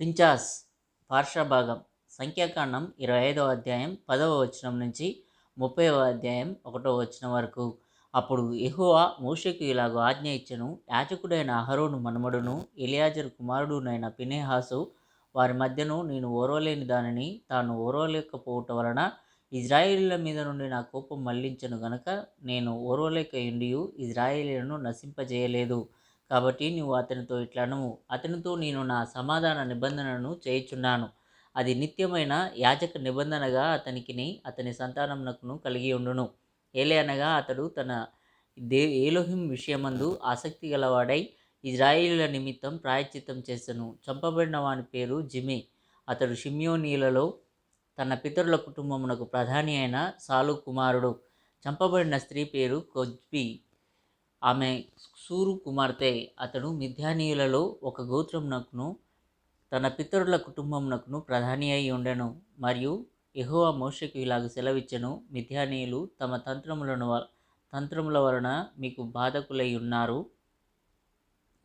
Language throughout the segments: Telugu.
పించాస్ పార్శ్వభాగం సంఖ్యాకాండం ఇరవై ఐదవ అధ్యాయం పదవ వచనం నుంచి ముప్పైవ అధ్యాయం ఒకటో వచనం వరకు. అప్పుడు ఎహువా మోషకు ఇలాగ ఆజ్ఞ ఇచ్చను యాచకుడైన అహరోను మనుమడును ఎలియాజరు కుమారుడునైన పినేహాసు వారి మధ్యను నేను ఓర్వలేని దానిని తాను ఓరవలేకపోవటం వలన ఇజ్రాయిలీల మీద నుండి నా కోపం మళ్ళించను గనక నేను ఓరవలేక ఇండియు ఇజ్రాయిలీలను నశింపజేయలేదు. కాబట్టి నువ్వు అతనితో ఇట్లా నువ్వు అతనితో నేను నా సమాధాన నిబంధనను చేయుచున్నాను. అది నిత్యమైన యాజక నిబంధనగా అతనికిని అతని సంతానమునకును కలిగి ఉండును. ఏలే అనగా అతడు తన దే ఏలోహిం విషయమందు ఆసక్తి గలవాడై ఇజ్రాయిలీల నిమిత్తం ప్రాయశ్చిత్తం చేసెను. చంపబడిన వాని పేరు జిమి. అతడు షిమ్యోనీలలో తన పితరుల కుటుంబమునకు ప్రధాని అయిన సాలు కుమారుడు. చంపబడిన స్త్రీ పేరు కొజ్బి. ఆమె సూరు కుమార్తె అతడు మిథ్యానీయులలో ఒక గోత్రమునకును తన పితరుల కుటుంబమునకును ప్రధాని అయి ఉండెను. మరియు ఎహోవా మోషకు ఇలాగ సెలవిచ్చెను మిథ్యానీయులు తమ తంత్రములను వ- తంత్రముల వలన మీకు బాధకులై ఉన్నారు.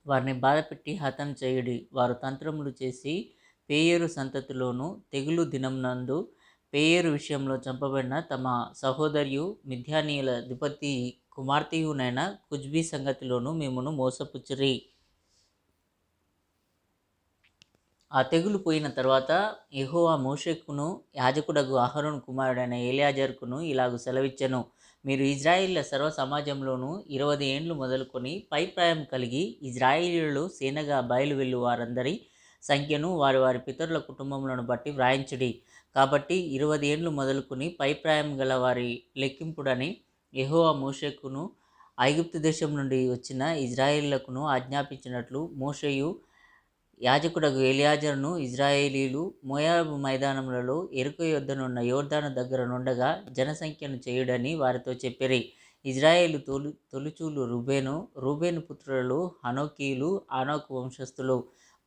వారిని బాధపెట్టి హతం చేయుడి. వారు తంత్రములు చేసి పేయరు సంతతిలోను తెగులు దినంనందు పేయరు విషయంలో చంపబడిన తమ సహోదరియు మిథ్యానీయుల అధిపతి కుమార్తెయునైన కుజ్బీ సంగతిలోనూ మిమ్మను మోసపుచ్చిరి. ఆ తెగులు పోయిన తర్వాత ఎహోవా మోషేకును యాజకుడగు అహరుణ్ కుమారుడైన ఏలియాజర్కును ఇలాగు సెలవిచ్చెను. మీరు ఇజ్రాయిల్ల సర్వ సమాజంలోనూ ఇరవై ఏండ్లు మొదలుకొని పైప్రాయం కలిగి ఇజ్రాయిలీలు సేనగా బయలు వెళ్ళు వారందరి సంఖ్యను వారి వారి పితరుల కుటుంబములను బట్టి వ్రాయించుడి. కాబట్టి ఇరవై ఏండ్లు మొదలుకొని పైప్రాయం గల వారి లెక్కింపుడని యెహోవా మోషకును ఐగుప్తు దేశం నుండి వచ్చిన ఇజ్రాయేళ్ళకును ఆజ్ఞాపించినట్లు మోషయు యాజకుడకు ఎలియాజర్ను ఇజ్రాయేలీలు మోయాబు మైదానములలో ఎరుక యొద్దనున్న యోర్ధాను దగ్గర నుండగా జనసంఖ్యను చేయుడని వారితో చెప్పిరి. ఇజ్రాయేలు తొలు తొలుచూలు రుబేను రూబేను పుత్రులలో హనోకీలు ఆనోకు వంశస్థులు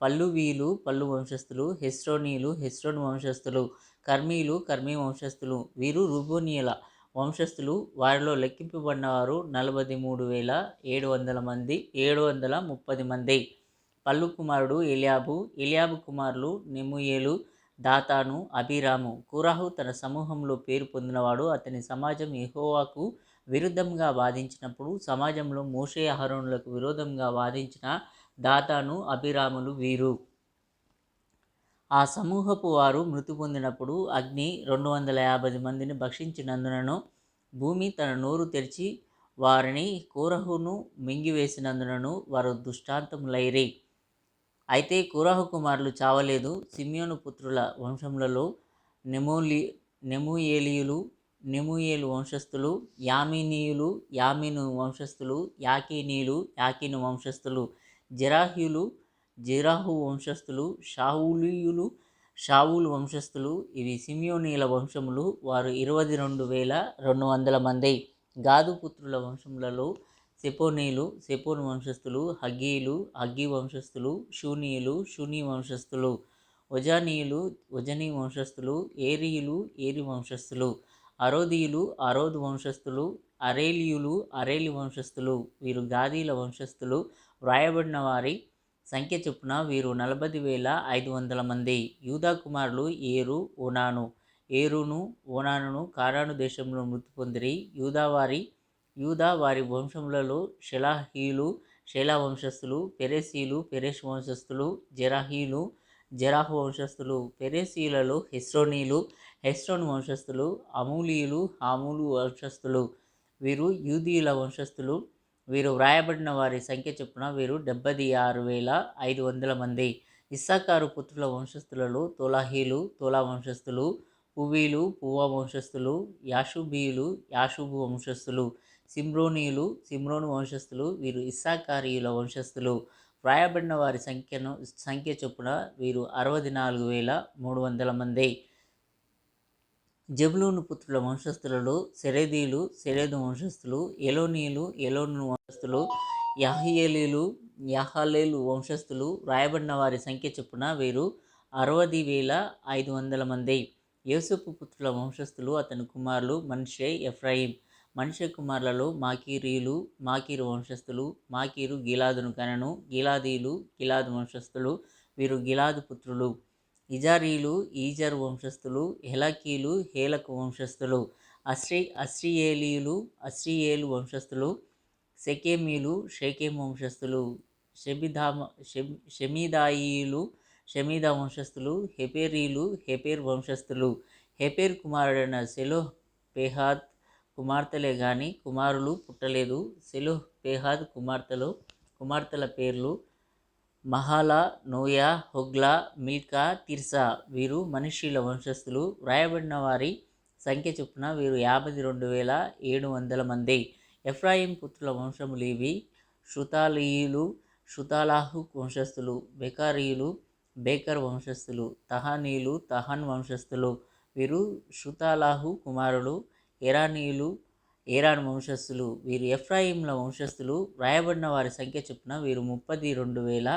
పల్లువీలు పల్లు వంశస్థులు హెస్రోనీలు హెస్రోన్ వంశస్థులు కర్మీలు కర్మీ వంశస్థులు వీరు రూబోనియల వంశస్థులు వారిలో లెక్కింపబడినవారు నలభై మూడు వేల ఏడు వందల మంది ఏడు వందల ముప్పది మంది. పల్లు కుమారుడు ఎలియాబు ఎలియాబు కుమారులు నెముయేలు దాతాను అభిరాము కురాహు తన సమూహంలో పేరు పొందినవాడు. అతని సమాజం ఎహోవాకు విరుద్ధంగా వాదించినప్పుడు సమాజంలో మోషే అహరోనులకు విరోధంగా వాదించిన దాతాను అభిరాములు వీరు. ఆ సమూహపు వారు మృతి పొందినప్పుడు అగ్ని రెండు వందల యాభై మందిని భక్షించినందునను భూమి తన నోరు తెరిచి వారిని కూరహును మింగివేసినందునను వారు దుష్టాంతములైరి. అయితే కూరహు కుమారులు చావలేదు. సిమియోను పుత్రుల వంశములలో నెమోలి నెమూయేలియులు నెముయేలు వంశస్థులు యామినీయులు యామిను వంశస్థులు యాకీనీయులు యాకీను వంశస్థులు జరాహ్యులు జెరాహు వంశస్థులు షావులీయులు షావులు వంశస్థులు ఇవి సిమియోనీల వంశములు వారు ఇరవై రెండు వేల రెండు వందల మంది. గాదు పుత్రుల వంశములలో సెపోనీలు సెపోన్ వంశస్థులు హగ్గీలు హగ్గీ వంశస్థులు షూనీయులు షూనీ వంశస్థులు ఒజానీయులు ఒజనీ వంశస్థులు ఏరీయులు ఏరి వంశస్థులు అరోదీయులు అరోద్ వంశస్థులు అరేలియులు అరేలి వంశస్థులు వీరు గాదీల వంశస్థులు వ్రాయబడిన వారి సంఖ్య చొప్పున వీరు నలభై వేల ఐదు వందల మంది. యూదా కుమారులు ఏరు ఓనాను. ఏరును ఓనానును కారాను దేశంలో మృతి పొందిరి. యూదా వారి యూదా వారి వంశములలో షెలాహీలు షెలా వంశస్థులు పెరెసీలు పెరేష్ వంశస్థులు జెరాహీలు జెరాహ్ వంశస్థులు పెరేసీలలో హెస్రోనీలు హెస్రోన్ వంశస్థులు అమూలీయులు హామూలు వంశస్థులు. వీరు యూదీయుల వంశస్థులు వీరు వ్రాయబడిన వారి సంఖ్య చొప్పున వీరు డెబ్బై ఆరు వేల ఐదు వందల మంది. ఇస్సాకారు పుత్రుల వంశస్థులలో తోలాహీలు తోలా వంశస్థులు పువీలు పువ్వా వంశస్థులు యాషుబీయులు యాషుబు వంశస్థులు సిమ్రోనీయులు సిమ్రోను వంశస్థులు వీరు ఇస్సాకారీయుల వంశస్థులు. వ్రాయబడిన వారి సంఖ్యను సంఖ్య చొప్పున వీరు అరవై నాలుగు వేల మూడు వందల మంది. జబులూను పుత్రుల వంశస్థులలో సెరెదీలు సెరెదు వంశస్థులు ఎలోనీయులు ఎలోను వంశస్థులు యాహియేలీలు యాహలేలు వంశస్థులు రాయబడిన వారి సంఖ్య చొప్పున వీరు అరవై వేల ఐదు వందల మంది. యోసేపు పుత్రుల వంశస్థులు అతని కుమారులు మనిషే ఎఫ్రాయిం. మనిషే కుమారులలో మాకీరీలు మాకీరు వంశస్థులు మాకీరు గిలాదును కనను గిలాదీలు గిలాదు వంశస్థులు వీరు గిలాదు పుత్రులు. ఇజారీలు ఈజర్ వంశస్థులు హెలకీలు హేలకు వంశస్థులు అశ్రీ అస్రియేలీలు అస్రియేలు వంశస్థులు సెకేమీలు షేకేం వంశస్థులు షెబిధామ షెమ్ షమీదాయిలు షమీదా వంశస్థులు హెపేరీలు హెపేర్ వంశస్థులు హెపేర్ కుమారుడైన సెలో పేహాద్ కుమార్తెలే కానీ కుమారులు పుట్టలేదు. సెలో పేహాద్ కుమార్తెలు కుమార్తెల పేర్లు Mahlah Noah Hoglah Milcah Tirzah వీరు మనుష్యుల వంశస్థులు. వ్రాయబడిన వారి సంఖ్య చొప్పున వీరు యాభై రెండు వేల ఏడు వందల మంది. ఎఫ్రాయిం పుత్రుల వంశములు ఇవి శృతాలీయులు శృతాలాహు వంశస్థులు బెకారీయులు బేకర్ వంశస్థులు తహానీయులు తహాన్ వంశస్థులు. వీరు శృతాలాహు కుమారులు ఎరానీయులు ఏరాన్ వంశస్థులు. వీరు ఎఫ్రాయింల వంశస్థులు. వ్రాయబడిన వారి సంఖ్య చొప్పున వీరు ముప్పది రెండు వేల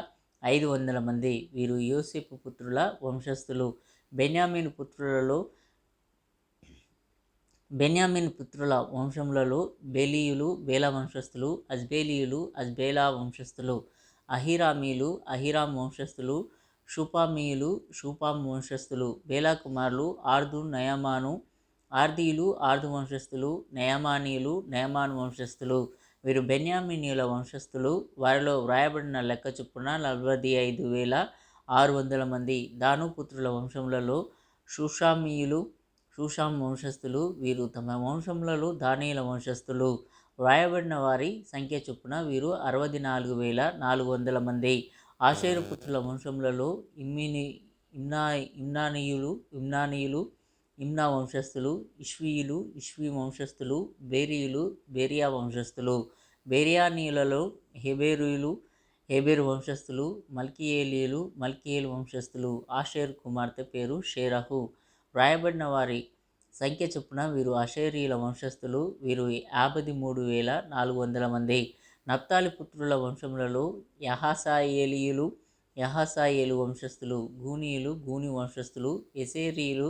ఐదు వందల మంది వీరు యోసేపు పుత్రుల వంశస్థులు. బెన్యామిన్ పుత్రులలో బెన్యామిన్ పుత్రుల వంశములలో బేలీయులు బేలా వంశస్థులు అజ్బేలీయులు అజ్బేలా వంశస్థులు అహిరామీలు అహిరామ్ వంశస్థులు షూపామీయులు షూపాం వంశస్థులు బేలా కుమారులు ఆర్దు నయమాను ఆర్దీయులు ఆర్దు వంశస్థులు నయమానీయులు నయమాన్ వంశస్థులు. వీరు బెన్యామినీయుల వంశస్థులు. వారిలో వ్రాయబడిన లెక్క చొప్పున నలభై ఐదు వేల ఆరు వందల మంది దాను పుత్రుల వంశములలో షూషామీయులు షూషాం వంశస్థులు వీరు తమ వంశములలో దానియుల వంశస్థులు. వ్రాయబడిన వారి సంఖ్య చొప్పున వీరు అరవై నాలుగు వేల నాలుగు వందల మంది. ఆశీర్పుత్రుల పుత్రుల వంశములలో ఇమ్మిని ఇమ్నా ఇమ్నానీయులు ఇమ్నానీయులు ఇమ్నా వంశస్థులు ఇష్వీయులు ఇష్వీ వంశస్థులు బేరీయులు బేరియా వంశస్థులు. బేరియానీయులలో హెబేరుయులు హెబేరు వంశస్థులు మల్కియేలీలు మల్కియేలు వంశస్థులు ఆషేర్ కుమార్తె పేరు షేరహు. వ్రాయబడిన వారి సంఖ్య చొప్పున వీరు అషేరీల వంశస్థులు వీరు యాభై మూడు వేల నాలుగు వందల మంది. నప్తాలి పుత్రుల వంశములలో యహాసాయేలీయులు యహాసాయేలు వంశస్థులు గూనీయులు గూని వంశస్థులు ఎసేరీయులు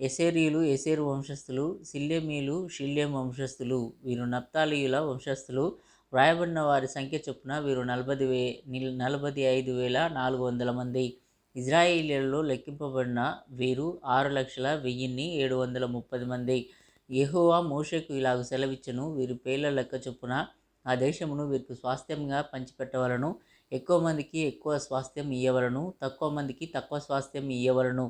ఎసేరియులు ఎసేరు వంశస్థులు సిల్లెమీలు షిల్లెం వంశస్థులు వీరు నప్తాలీయుల వంశస్థులు వ్రాయబడిన వారి సంఖ్య చొప్పున వీరు నలభై వే నలభై ఐదు వేల నాలుగు వందల మంది. ఇజ్రాయేలీలలో లెక్కింపబడిన వీరు ఆరు లక్షల వెయ్యిన్ని ఏడు వందల ముప్పది మంది. యెహోవా మోషకు ఇలాగ సెలవిచ్చను. వీరి పేర్ల లెక్క చొప్పున ఆ దేశమును వీరికి స్వాస్థ్యంగా పంచిపెట్టవలను. ఎక్కువ మందికి ఎక్కువ స్వాస్థ్యం ఇయ్యవలను. తక్కువ మందికి తక్కువ స్వాస్థ్యం ఇయ్యవలను.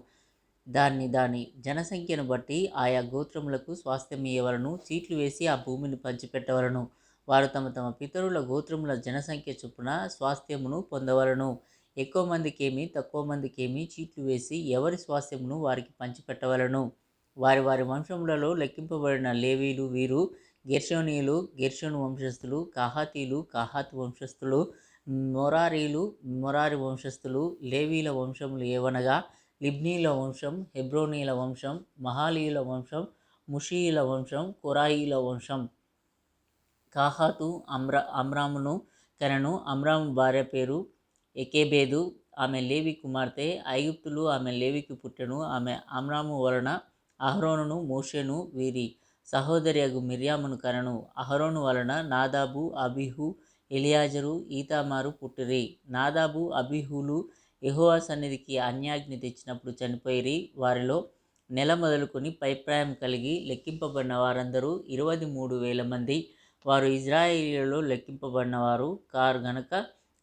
దాన్ని దాని జనసంఖ్యను బట్టి ఆయా గోత్రములకు స్వాస్థ్యం ఇవ్వవలను చీట్లు వేసి ఆ భూమిని పంచిపెట్టవలను. వారు తమ తమ పితరుల గోత్రముల జనసంఖ్య చొప్పున స్వాస్థ్యమును పొందవలను. ఎక్కువ మందికేమి తక్కువ మందికేమి చీట్లు వేసి ఎవరి స్వాస్థ్యమును వారికి పంచిపెట్టవలను. వారి వారి వంశములలో లెక్కింపబడిన లేవీలు వీరు గెర్షోనీయులు గెర్షోను వంశస్థులు కహాతీలు కహాత్ వంశస్థులు మొరారీలు మొరారి వంశస్థులు లేవీల వంశములు ఏవనగా లిబ్నీల వంశం హెబ్రోనీల వంశం మహాలీయుల వంశం ముషీయుల వంశం కొరాయిల వంశం. కాహాతు అమ్రా అమ్రామును కనను అమ్రాము భార్య పేరు ఎకేబేదు. ఆమె లేవి కుమార్తె ఐగుప్తులు ఆమె లేవికి పుట్టెను. ఆమె అమ్రాము వలన అహరోనును మోషెను వీరి సహోదరియగు మిర్యామును కనను. అహరోను వలన నాదాబు అబిహు ఎలియాజరు ఈతామారు పుట్టిరి. నాదాబు అబిహులు యహోవా సన్నిధికి అన్యాజ్ఞ తెచ్చినప్పుడు చనిపోయి వారిలో నెల మొదలుకొని పైప్రాయం కలిగి లెక్కింపబడిన వారందరూ ఇరవై మూడు వేల మంది. వారు ఇజ్రాయేలీలలో లెక్కింపబడినవారు. కారు గనక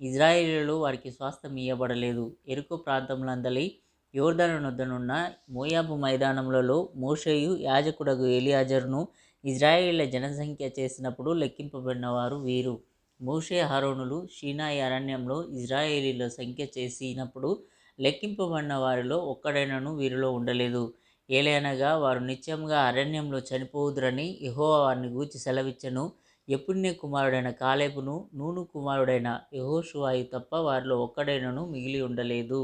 ఇజ్రాయేలీలలో వారికి స్వాస్థ్యం ఇవ్వబడలేదు ఎరుకు ప్రాంతములందలి యోర్ధను నొద్దనున్న మోయాబు మైదానములలో మోషేయు యాజకుడగు ఎలియాజరును ఇజ్రాయేలీల జనసంఖ్య చేసినప్పుడు లెక్కింపబడిన వారు వీరు. మోషే హరోనులు షీనాయి అరణ్యంలో ఇజ్రాయేలీల సంఖ్య చేసినప్పుడు లెక్కింపబడిన వారిలో ఒక్కడైనను వీరిలో ఉండలేదు. ఏలైనగా వారు నిత్యంగా అరణ్యంలో చనిపోవుదురని యహో వారిని గూర్చి సెలవిచ్చెను. ఎప్పుడునే కుమారుడైన కాలేబును నూను కుమారుడైన యెహోషువాయు తప్ప వారిలో ఒక్కడైనను మిగిలి ఉండలేదు.